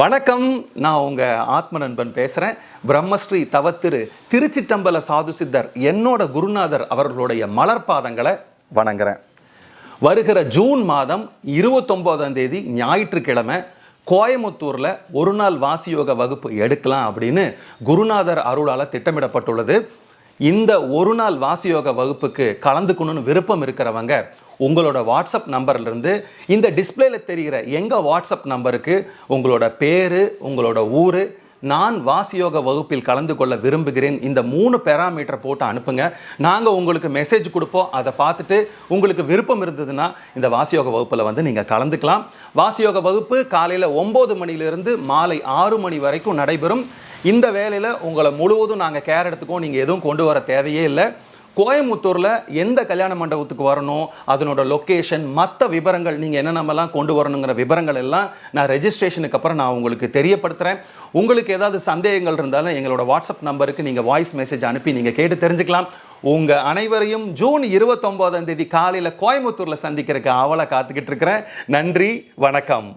வணக்கம். நான் உங்கள் ஆத்ம நண்பன் பேசுகிறேன் பிரம்மஸ்ரீ தவத்திரு திருச்சிட்டம்பல சாது சித்தர் என்னோட குருநாதர் அவர்களுடைய மலர்பாதங்களை வணங்குறேன். வருகிற ஜூன் மாதம் இருபத்தொம்போதாம் தேதி ஞாயிற்றுக்கிழமை கோயமுத்தூரில் ஒரு நாள் வாசியோக வகுப்பு எடுக்கலாம் அப்படின்னு குருநாதர் அருளால் திட்டமிடப்பட்டுள்ளது. இந்த ஒரு நாள் வாசியோக வகுப்புக்கு கலந்துக்கணும்னு விருப்பம் இருக்கிறவங்க உங்களோட வாட்ஸ்அப் நம்பர்லேருந்து இந்த டிஸ்பிளேல தெரிகிற எங்கள் வாட்ஸ்அப் நம்பருக்கு உங்களோட பேர் உங்களோட ஊர் நான் வாசியோக வகுப்பில் கலந்து கொள்ள விரும்புகிறேன். இந்த மூணு பேராமீட்டர் போட்டு அனுப்புங்க. நாங்கள் உங்களுக்கு மெசேஜ் கொடுப்போம். அதை பார்த்துட்டு உங்களுக்கு விருப்பம் இருந்ததுன்னா இந்த வாசியோக வகுப்பில் வந்து நீங்கள் கலந்துக்கலாம். வாசியோக வகுப்பு காலையில் ஒம்பது மணிலிருந்து மாலை ஆறு மணி வரைக்கும் நடைபெறும். இந்த வேலையில் உங்களை முழுவதும் நாங்கள் கேர் எடுத்துக்கோ நீங்கள் எதுவும் கொண்டு வர தேவையே இல்லை. கோயம்புத்தூரில் எந்த கல்யாண மண்டபத்துக்கு வரணும் அதனோட லொக்கேஷன் மற்ற விவரங்கள் நீங்கள் என்னென்னலாம் கொண்டு வரணுங்கிற விவரங்கள் எல்லாம் நான் ரெஜிஸ்ட்ரேஷனுக்கு அப்புறம் நான் உங்களுக்கு தெரியப்படுத்துகிறேன் உங்களுக்கு ஏதாவது சந்தேகங்கள் இருந்தாலும் எங்களோட வாட்ஸ்அப் நம்பருக்கு நீங்கள் வாய்ஸ் மெசேஜ் அனுப்பி நீங்கள் கேட்டு தெரிஞ்சுக்கலாம். உங்கள் அனைவரையும் ஜூன் இருபத்தொம்போதாம் தேதி காலையில் கோயம்புத்தூரில் சந்திக்கிறதுக்கு ஆவலை காத்துக்கிட்டு இருக்கிறேன். நன்றி வணக்கம்.